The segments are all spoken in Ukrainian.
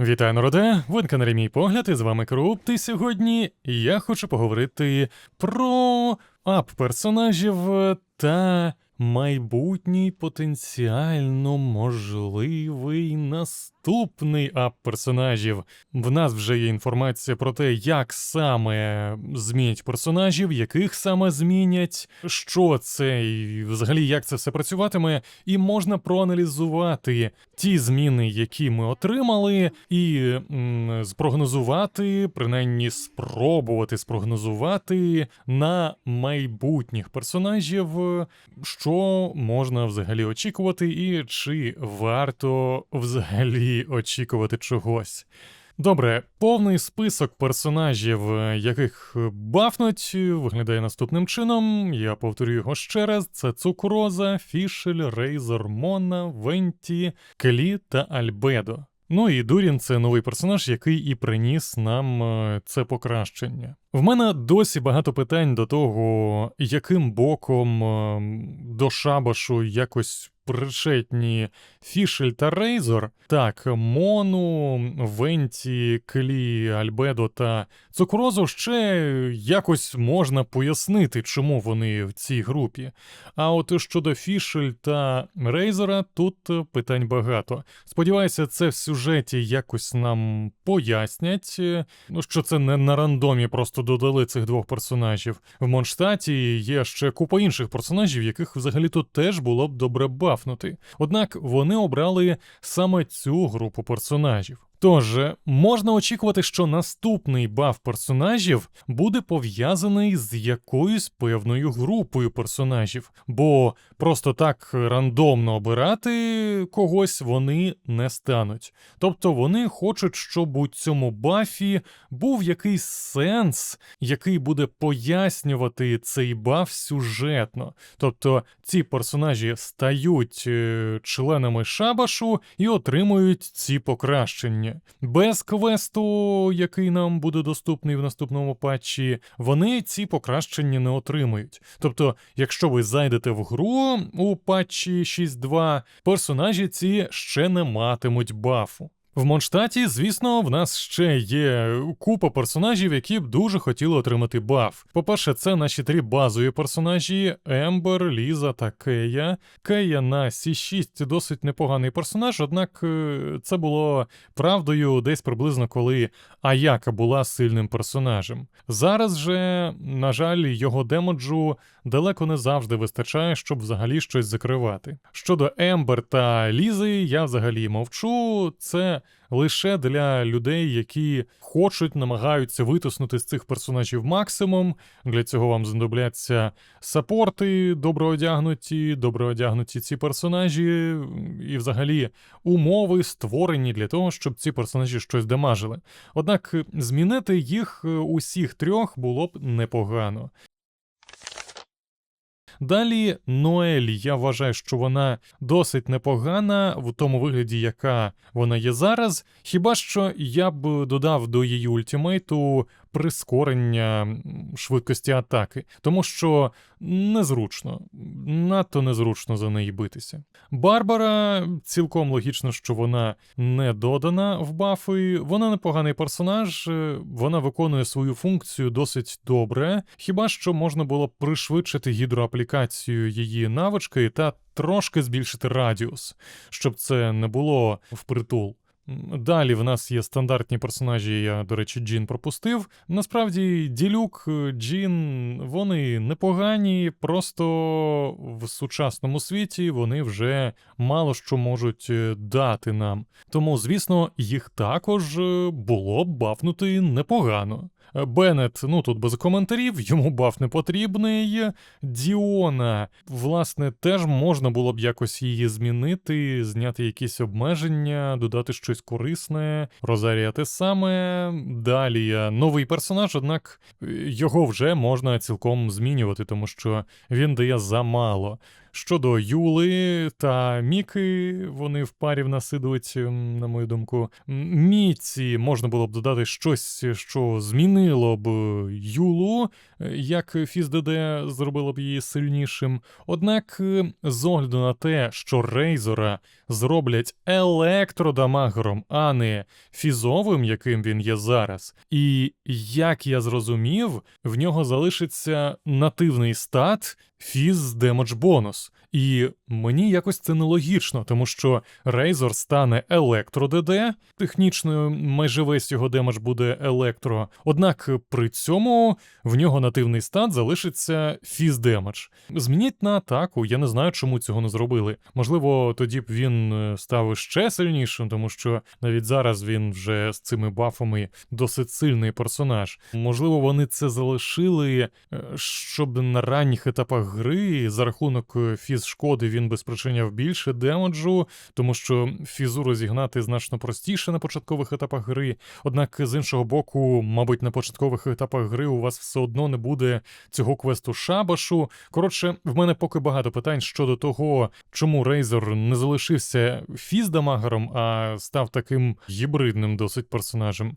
Вітаю, народе! Ви на каналі Мій Погляд, і з вами Крупт, і сьогодні я хочу поговорити про ап персонажів та майбутній потенціально можливий наступний ап персонажів. В нас вже є інформація про те, як саме змінять персонажів, яких саме змінять, що це і взагалі як це все працюватиме, і можна проаналізувати ті зміни, які ми отримали, і м, спрогнозувати, принаймні спробувати спрогнозувати на майбутніх персонажів, що можна взагалі очікувати, і чи варто взагалі очікувати чогось. Добре, повний список персонажів, е, яких бафнуть, виглядає наступним чином. Я повторю його ще раз: це Цукроза, Фішель, Рейзер, Мона, Венті, Келі та Альбедо. Ну і Дурін це новий персонаж, який і приніс нам е, це покращення. В мене досі багато питань до того, яким боком е, до шабашу якось причетні Фішель та Рейзор. Так, Мону, Венті, Клі, Альбедо та Цукрозу ще якось можна пояснити, чому вони в цій групі. А от щодо Фішель та Рейзера, тут питань багато. Сподіваюся, це в сюжеті якось нам пояснять, ну що це не на рандомі просто додали цих двох персонажів. В Монштаті є ще купа інших персонажів, яких взагалі тут теж було б добре бафнути. Однак вони обрали саме цю групу персонажів. Тож можна очікувати, що наступний баф персонажів буде пов'язаний з якоюсь певною групою персонажів, бо просто так рандомно обирати когось вони не стануть. Тобто вони хочуть, щоб у цьому бафі був якийсь сенс, який буде пояснювати цей баф сюжетно. Тобто ці персонажі стають е, членами шабашу і отримують ці покращення. Без квесту, який нам буде доступний в наступному патчі, вони ці покращення не отримають. Тобто, якщо ви зайдете в гру у патчі 6.2, персонажі ці ще не матимуть бафу. В Монштаті, звісно, в нас ще є купа персонажів, які б дуже хотіли отримати баф. По-перше, це наші три базові персонажі: Ембер, Ліза та Кея. Кея на Сі6 досить непоганий персонаж, однак е, це було правдою десь приблизно коли Аяка була сильним персонажем. Зараз же, на жаль, його демоджу далеко не завжди вистачає, щоб взагалі щось закривати. Щодо Ембер та Лізи, я взагалі мовчу. Це лише для людей, які хочуть, намагаються витиснути з цих персонажів максимум. Для цього вам знадобляться сапорти, добре одягнуті, добре одягнуті ці персонажі, і взагалі умови створені для того, щоб ці персонажі щось дамажили. Однак змінити їх е, усіх трьох було б непогано. Далі Ноель, я вважаю, що вона досить непогана в тому вигляді, яка вона є зараз. Хіба що я б додав до її ультимейту прискорення швидкості атаки, тому що незручно, надто незручно за неї битися. Барбара цілком логічно, що вона не додана в бафи. Вона непоганий персонаж, е, вона виконує свою функцію досить добре. Хіба що можна було б пришвидшити гідроаплікацію її навички та трошки збільшити радіус, щоб це не було впритул. Далі в нас є стандартні персонажі, я, до речі, Джін пропустив. Насправді, Ділюк, Джін, вони непогані, просто в сучасному світі вони вже мало що можуть е, дати нам. Тому, звісно, їх також е, було б бафнути непогано. Беннет, ну тут без коментарів, йому баф не потрібний. Діона, власне, теж можна було б якось її змінити, зняти якісь обмеження, додати щось корисне. Розарія те саме. Далі новий персонаж, однак його вже можна цілком змінювати, тому що він дає замало. Щодо Юли та Міки, вони в парі в нас ідуть, на мою думку. Міці можна було б додати щось, що змінило б Юлу, е, як ФізДД зробило б її сильнішим. Однак, е, з огляду на те, що Рейзора зроблять електродамагером, а не фізовим, яким він є зараз. І як я зрозумів, в нього залишиться нативний стат фіз демедж бонус. І мені якось це нелогічно, тому що Рейзор стане електро ДД, технічно майже весь його демедж буде електро. Однак при цьому в нього нативний стат залишиться фіз демедж. Змініть на атаку, я не знаю, чому цього не зробили. Можливо, тоді б він е, став ще сильнішим, тому що навіть зараз він вже з цими бафами досить сильний персонаж. Можливо, вони це залишили, е, щоб на ранніх етапах гри за рахунок е, фіз шкоди він би спричиняв більше демеджу, тому що фізу розігнати значно простіше на початкових етапах гри. Однак, з іншого боку, мабуть, на початкових етапах гри у вас все одно не буде цього квесту шабашу. Коротше, в мене поки багато питань щодо того, чому Рейзор не залишився фіздамагером, а став таким гібридним досить персонажем.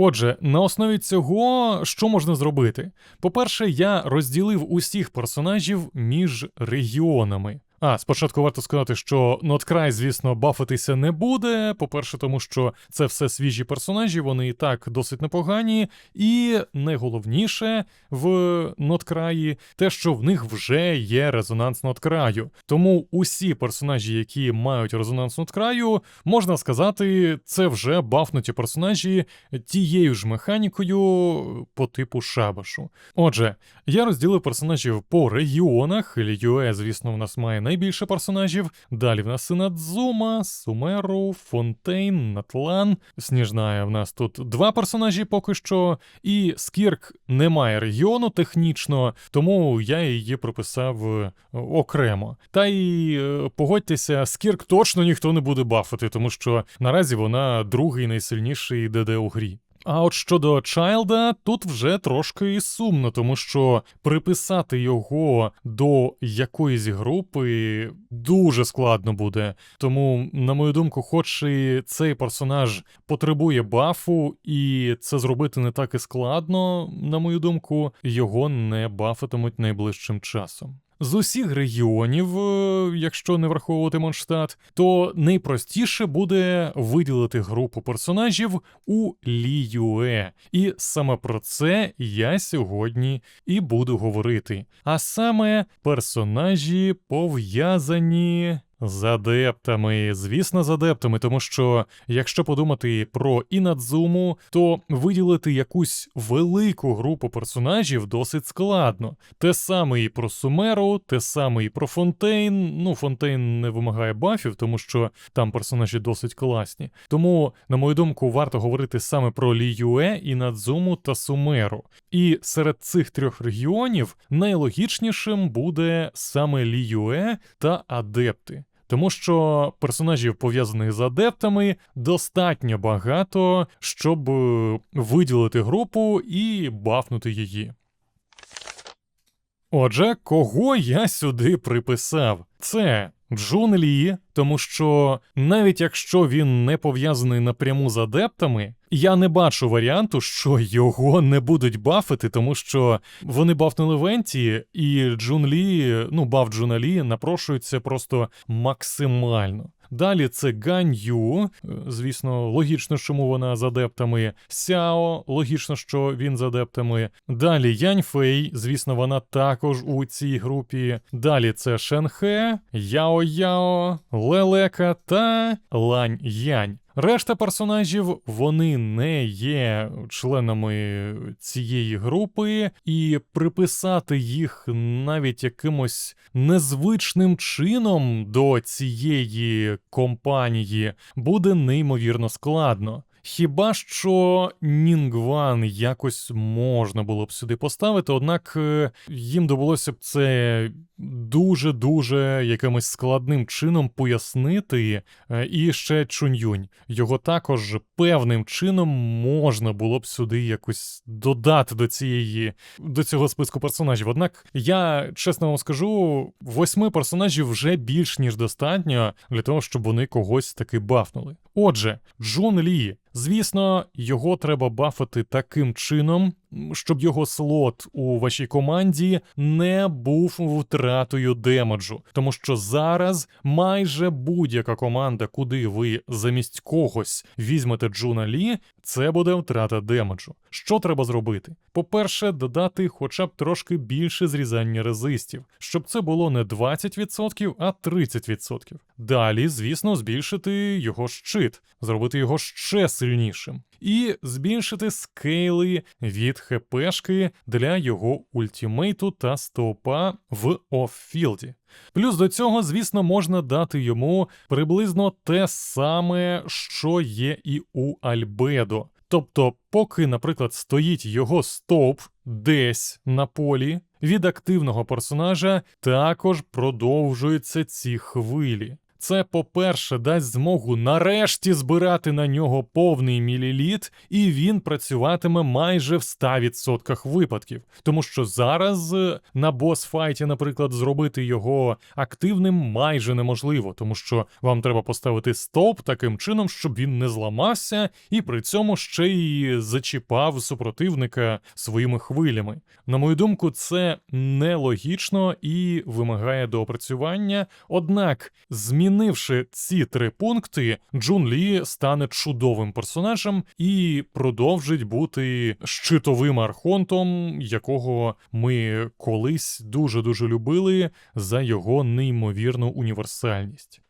Отже, на основі цього що можна зробити? По-перше, я розділив усіх персонажів між регіонами. А, спочатку варто сказати, що Ноткрай, звісно, бафитися не буде. По-перше, тому що це все свіжі персонажі, вони і так досить непогані. І найголовніше в Ноткраї те, що в них вже є резонанс Ноткраю. Тому усі персонажі, які мають резонанс Ноткраю, можна сказати, це вже бафнуті персонажі тією ж механікою по типу шабашу. Отже, я розділив персонажів по регіонах. Льюе, звісно, в нас має найбільше персонажів. Далі в нас Синадзума, Сумеру, Фонтейн, Натлан. Сніжная в нас тут два персонажі поки що. І Скірк не має регіону технічно, тому я її прописав е, окремо. Та й е, погодьтеся, Скірк точно ніхто не буде бафити, тому що наразі вона другий найсильніший ДД у грі. А от щодо Чайлда, тут вже трошки сумно, тому що приписати його до якоїсь групи дуже складно буде. Тому, на мою думку, хоч і цей персонаж потребує бафу, і це зробити не так і складно, на мою думку, його не бафитимуть найближчим часом. З усіх регіонів, е, якщо не враховувати Монштадт, то найпростіше буде виділити групу персонажів у Ліюе. І саме про це я сьогодні і буду говорити. А саме персонажі пов'язані. З адептами, звісно, з адептами, тому що якщо подумати про Інадзуму, то виділити якусь велику групу персонажів досить складно. Те саме і про Сумеру, те саме і про Фонтейн. Ну, Фонтейн не вимагає бафів, тому що там персонажі досить класні. Тому, на мою думку, варто говорити саме про Ліюе, Інадзуму та Сумеру. І серед цих трьох регіонів найлогічнішим буде саме Ліюе та адепти. Тому що персонажів, пов'язаних з адептами, достатньо багато, щоб е, виділити групу і бафнути її. Отже, кого я сюди приписав? Це Джун Лі, тому що навіть якщо він не пов'язаний напряму з адептами, я не бачу варіанту, що його не будуть бафити, тому що вони бафнули Венті, і Джун Лі, ну баф Джуна Лі напрошується просто максимально. Далі це Гань Ю, е, звісно, логічно, чому вона з адептами. Сяо, логічно, що він з адептами. Далі Янь Фей, звісно, вона також у цій групі. Далі це Шенхе, Яо Яо, Лелека та Лань Янь. Решта персонажів вони не є членами цієї групи, і приписати їх навіть якимось незвичним чином до цієї компанії буде неймовірно складно. Хіба що Нінгван якось можна було б сюди поставити, однак е, їм довелося б це дуже-дуже якимось складним чином пояснити. Е, І ще Чуньюнь. Його також певним чином можна було б сюди якось додати до цієї до цього списку персонажів. Однак я чесно вам скажу, восьми персонажів вже більш ніж достатньо для того, щоб вони когось таки бафнули. Отже, Джун Лі. Звісно, його треба бафати таким чином, щоб його слот у вашій команді не був втратою демеджу. Тому що зараз майже будь-яка команда, куди ви замість когось візьмете Джуна Лі, це буде втрата демеджу. Що треба зробити? По-перше, додати хоча б трошки більше зрізання резистів, щоб це було не 20%, а 30%. Далі, звісно, збільшити його щит, зробити його ще сильнішим. І збільшити скейли від ХПшки для його ультімейту та стопа в оффілді. Плюс до цього, звісно, можна дати йому приблизно те саме, що є і у Альбедо. Тобто, поки, наприклад, стоїть його стоп десь на полі, від активного персонажа також продовжуються ці хвилі. Це, по-перше, дасть змогу нарешті збирати на нього повний міліліт, і він працюватиме майже в 100% випадків. Тому що зараз е, на бос-файті, наприклад, зробити його активним майже неможливо, тому що вам треба поставити стоп таким чином, щоб він не зламався, і при цьому ще й зачіпав супротивника своїми хвилями. На мою думку, це нелогічно і вимагає доопрацювання. Однак, змінивши ці три пункти, Джун Лі стане чудовим персонажем і продовжить бути щитовим архонтом, якого ми колись дуже дуже любили за його неймовірну універсальність.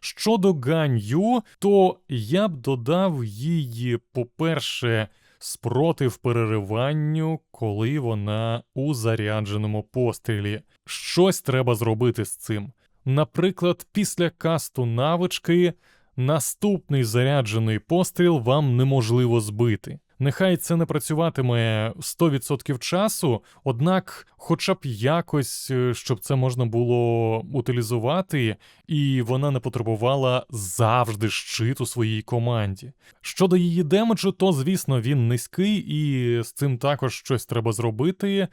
Щодо Ганью, то я б додав її, по-перше, спротив перериванню, коли вона у зарядженому пострілі. Щось треба зробити з цим. Наприклад, після касту навички наступний заряджений постріл вам неможливо збити. Нехай це не працюватиме 100% часу, однак, хоча б якось, е, щоб це можна було утилізувати, і вона не потребувала завжди щит у своїй команді. Щодо її демеджу, то звісно він низький, і з цим також щось треба зробити,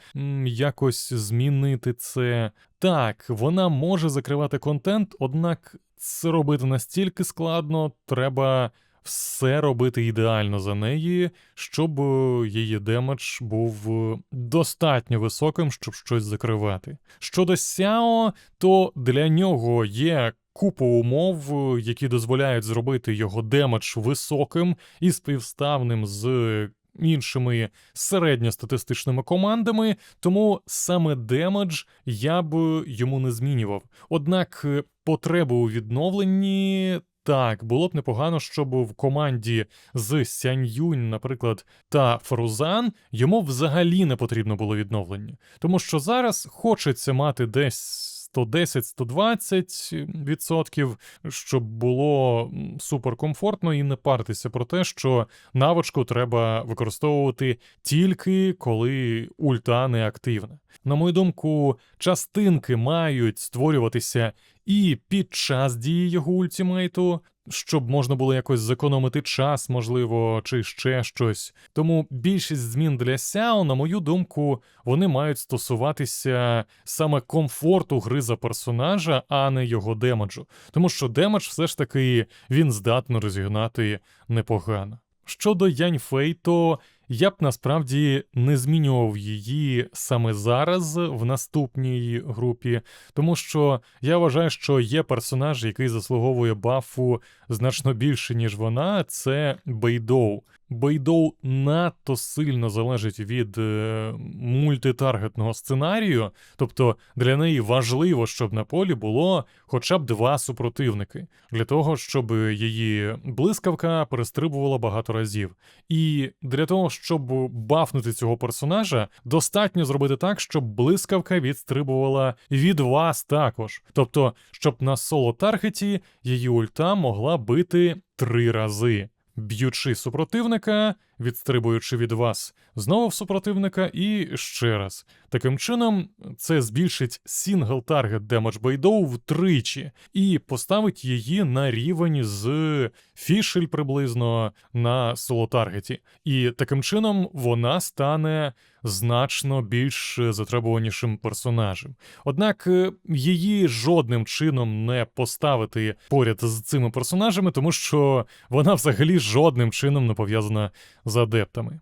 якось змінити це. Так, вона може закривати контент, однак це робити настільки складно, треба все робити ідеально за неї, щоб е, її демедж був е, достатньо високим, щоб щось закривати. Щодо Сяо, то для нього є. Купа умов, е, які дозволяють зробити його демедж високим і співставним з іншими середньостатистичними командами, тому саме демедж я б йому не змінював. Однак потреби у відновленні. Так, було б непогано, щоб в команді з Сяньюнь, наприклад, та Фрузан йому взагалі не потрібно було відновлення. Тому що зараз хочеться мати десь 110-120%, щоб було суперкомфортно і не партися про те, що навичку треба використовувати тільки коли ульта не активна. На мою думку, частинки мають створюватися і під час дії його ультімейту, щоб можна було якось зекономити час, можливо, чи ще щось. Тому більшість змін для Сяо, на мою думку, вони мають стосуватися саме комфорту гри за персонажа, а не його демеджу. Тому що демедж все ж таки він здатний розігнати непогано. Щодо Янь Фей, то я б насправді не змінював її саме зараз в наступній групі, тому що я вважаю, що є персонаж, який заслуговує бафу значно більше, ніж вона, це Бейдоу. Бейдоу надто сильно залежить від е, мультитаргетного сценарію, тобто для неї важливо, щоб на полі було хоча б два супротивники, для того, щоб її блискавка перестрибувала багато разів. І для того, щоб бафнути цього персонажа, достатньо зробити так, щоб блискавка відстрибувала від вас також. Тобто, щоб на соло-таргеті її ульта могла бити три рази. Б'ючи супротивника, відстрибуючи від вас знову в супротивника і ще раз. Таким чином, це збільшить сингл таргет Damage байдоу втричі і поставить її на рівень з фішель приблизно на соло-таргеті. І таким чином вона стане значно більш затребуванішим персонажем. Однак е, її жодним чином не поставити поряд з цими персонажами, тому що вона взагалі жодним чином не пов'язана з адептами.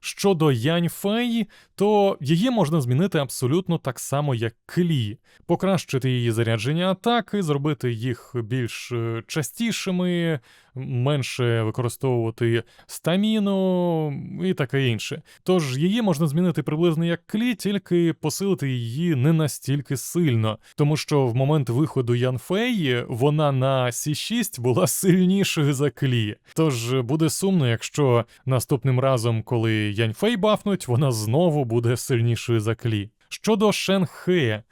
Щодо Янь Фей, то її можна змінити абсолютно так само, як Клі, покращити її зарядження атаки, зробити їх більш е, частішими, менше використовувати стаміну і таке інше. Тож її можна змінити приблизно як Клі, тільки посилити її не настільки сильно, тому що в момент виходу Ян Фей вона на Сі6 була сильнішою за Клі. Тож буде сумно, якщо наступним разом, коли Яньфей бафнуть, вона знову буде сильнішою за Клі. Щодо Шен Хея,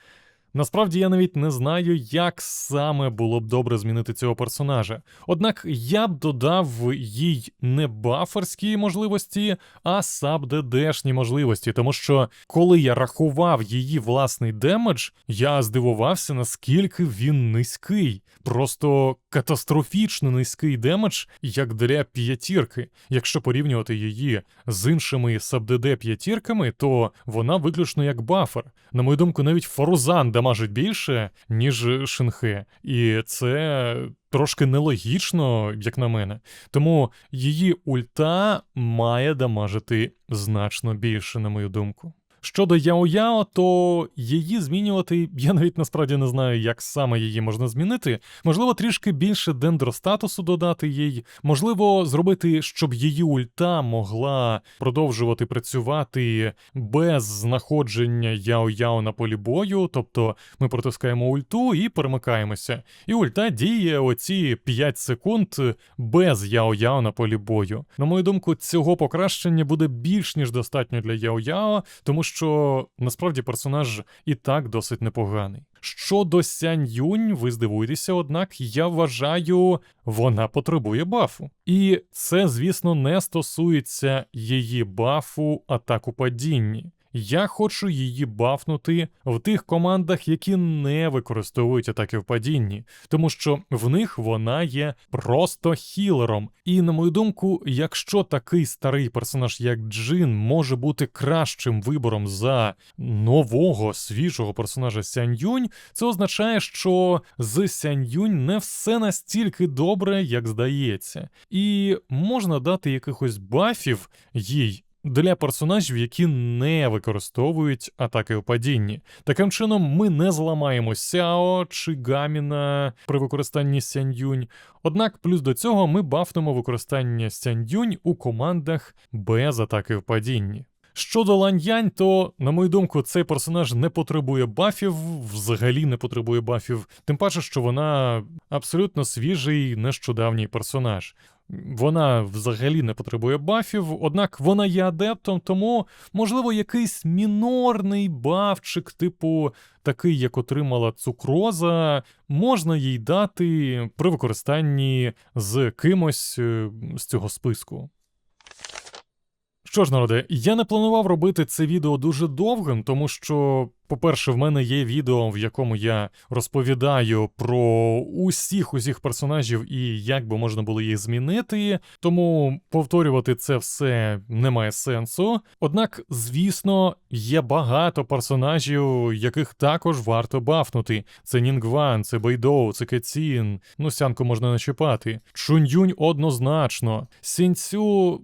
Насправді я навіть не знаю, як саме було б добре змінити цього персонажа. Однак я б додав їй не баферські можливості, а саб-ДДшні можливості, тому що коли я рахував її власний демедж, я здивувався, наскільки він низький. Просто катастрофічно низький демедж, як для п'ятірки. Якщо порівнювати її з іншими саб-ДД п'ятірками, то вона виключно як бафер. На мою думку, навіть Фарузан дамажить більше, ніж шинхи. І це трошки нелогічно, як на мене. Тому її ульта має дамажити значно більше, на мою думку. Щодо Яо-Яо, то її змінювати я навіть насправді не знаю, як саме її можна змінити. Можливо, трішки більше дендростатусу додати їй, можливо, зробити, щоб її ульта могла продовжувати працювати без знаходження Яо-Яо на полі бою. Тобто ми протискаємо ульту і перемикаємося. І ульта діє оці 5 секунд без Яо-Яо на полі бою. На мою думку, цього покращення буде більш ніж достатньо для Яо-Яо, тому що що насправді персонаж і так досить непоганий. Щодо Сянь Юнь, ви здивуєтеся, однак я вважаю, вона потребує бафу. І це, звісно, не стосується її бафу атаку падінні. Я хочу її бафнути в тих командах, які не використовують атаки в падінні, тому що в них вона є просто хілером. І на мою думку, якщо такий старий персонаж, як Джин, може бути кращим вибором за нового свіжого персонажа Сянь-Юнь, це означає, що з Сянь-Юнь не все настільки добре, як здається, і можна дати якихось бафів їй для персонажів, які не використовують атаки у падінні. Таким чином, ми не зламаємо Сяо чи Гаміна при використанні Сяньюнь. Однак, плюс до цього ми бафнемо використання Сяньюнь у командах без атаки в падінні. Щодо Ланьянь, то, на мою думку, цей персонаж не потребує бафів, взагалі не потребує бафів, тим паче, що вона абсолютно свіжий нещодавній персонаж. Вона взагалі не потребує бафів, однак вона є адептом, тому, можливо, якийсь мінорний бафчик, типу такий, як отримала цукроза, можна їй дати при використанні з кимось е, з цього списку. Що ж, народе, я не планував робити це відео дуже довгим, тому що по-перше, в мене є відео, в якому я розповідаю про усіх усіх персонажів і як би можна було їх змінити, тому повторювати це все немає сенсу. Однак, звісно, є багато персонажів, яких також варто бафнути. Це Нінгван, це Бейдоу, це Кецін, ну сянку можна начіпати. Чуньюнь однозначно. Сінцю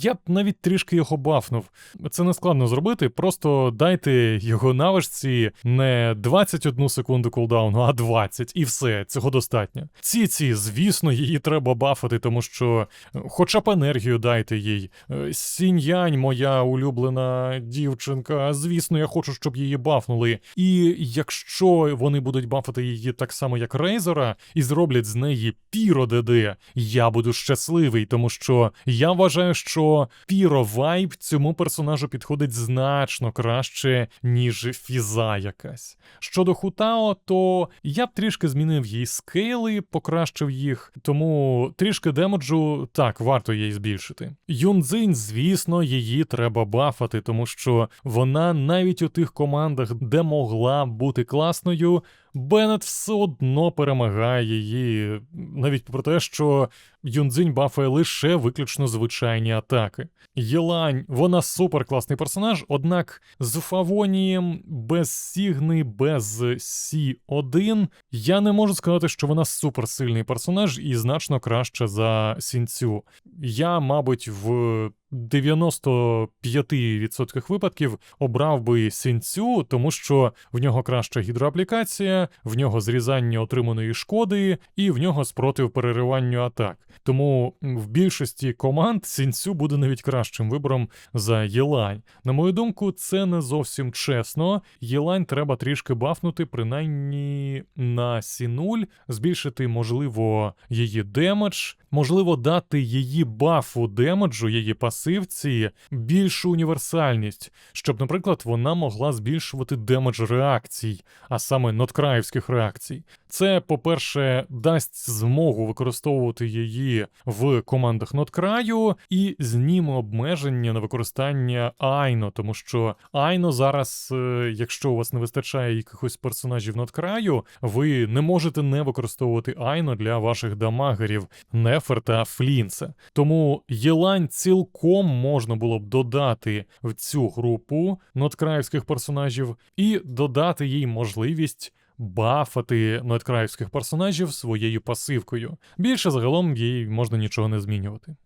я б навіть трішки його бафнув. Це не складно зробити, просто дайте його на навичці не 21 секунду кулдауну, а 20, і все, цього достатньо. Ці ці, звісно, її треба бафати, тому що е, хоча б енергію дайте їй. Е, Сіньянь, моя улюблена дівчинка, звісно, я хочу, щоб її бафнули. І якщо вони будуть бафати її так само, як Рейзера, і зроблять з неї Піро ДД, я буду щасливий, тому що я вважаю, що Піро Вайб цьому персонажу підходить значно краще, ніж фіза якась. Щодо Хутао, то я б трішки змінив їй скейли, покращив їх, тому трішки демеджу так, варто їй збільшити. Юнзинь, звісно, її треба бафати, тому що вона навіть у тих командах, де могла бути класною, Беннет все одно перемагає її, навіть попри те, що Юнзинь бафає лише виключно звичайні атаки. Єлань, вона супер класний персонаж, однак з Фавонієм без Сігни, без Сі1 я не можу сказати, що вона суперсильний персонаж і значно краще за Сінцю. Я, мабуть, в 95% випадків обрав би сінцю, тому що в нього краща гідроаплікація, в нього зрізання отриманої шкоди, і в нього спротив перериванню атак. Тому в більшості команд сінцю буде навіть кращим вибором за Єлань. На мою думку, це не зовсім чесно. Єлань треба трішки бафнути, принаймні на Сі0, збільшити, можливо, її демедж, можливо, дати її бафу демеджу, її пасивці більшу універсальність, щоб, наприклад, вона могла збільшувати демедж реакцій, а саме ноткраївських реакцій. Це, по-перше, дасть змогу використовувати її в командах ноткраю і зніме обмеження на використання Айно, тому що Айно зараз, е, якщо у вас не вистачає якихось персонажів ноткраю, ви не можете не використовувати Айно для ваших дамагерів Нефер та Флінса. Тому Єлань цілком можна було б додати в цю групу ноткраївських персонажів і додати їй можливість бафати ноткраївських персонажів своєю пасивкою. Більше загалом їй можна нічого не змінювати.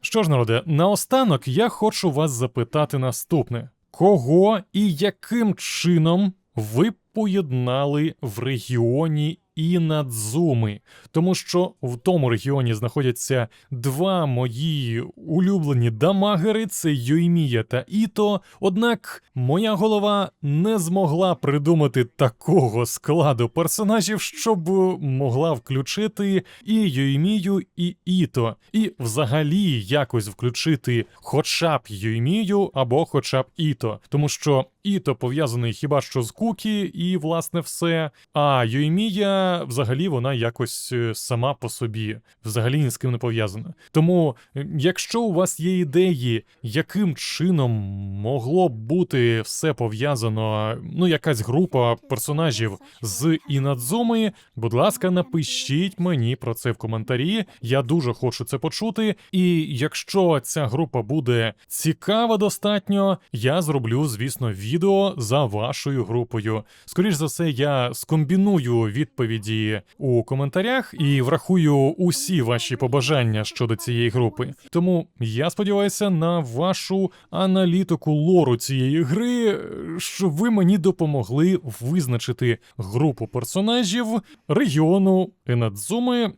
Що ж, народе, наостанок я хочу вас запитати наступне: кого і яким чином ви поєднали в регіоні Інадзуми? Тому що в тому регіоні знаходяться два мої улюблені дамагери: це Йоймія та Іто. Однак моя голова не змогла придумати такого складу персонажів, щоб могла включити і Йоймію, і Іто, і взагалі якось включити хоча б Йоймію або хоча б Іто, тому що Іто пов'язаний хіба що з Кукі, і власне все. А Йоймія, взагалі, вона якось е, сама по собі, взагалі ні з ким не пов'язана. Тому, е, якщо у вас є ідеї, яким чином могло б бути все пов'язано, ну, якась група персонажів з Інадзуми, будь ласка, напишіть мені про це в коментарі. Я дуже хочу це почути. І якщо ця група буде цікава достатньо, я зроблю, звісно, відео за вашою групою. Скоріш за все, я скомбіную відповіді у коментарях і врахую усі ваші побажання щодо цієї групи. Тому я сподіваюся на вашу аналітику лору цієї гри, щоб ви мені допомогли визначити групу персонажів регіону Енадзуми,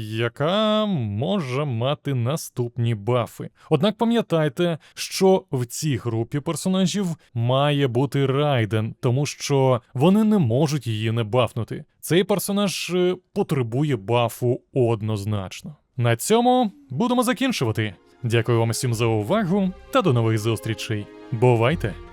яка може мати наступні бафи. Однак пам'ятайте, що в цій групі персонажів має бути Райден, тому що вони не можуть її не бафнути. Цей персонаж е, потребує бафу однозначно. На цьому будемо закінчувати. Дякую вам всім за увагу та до нових зустрічей. Бувайте!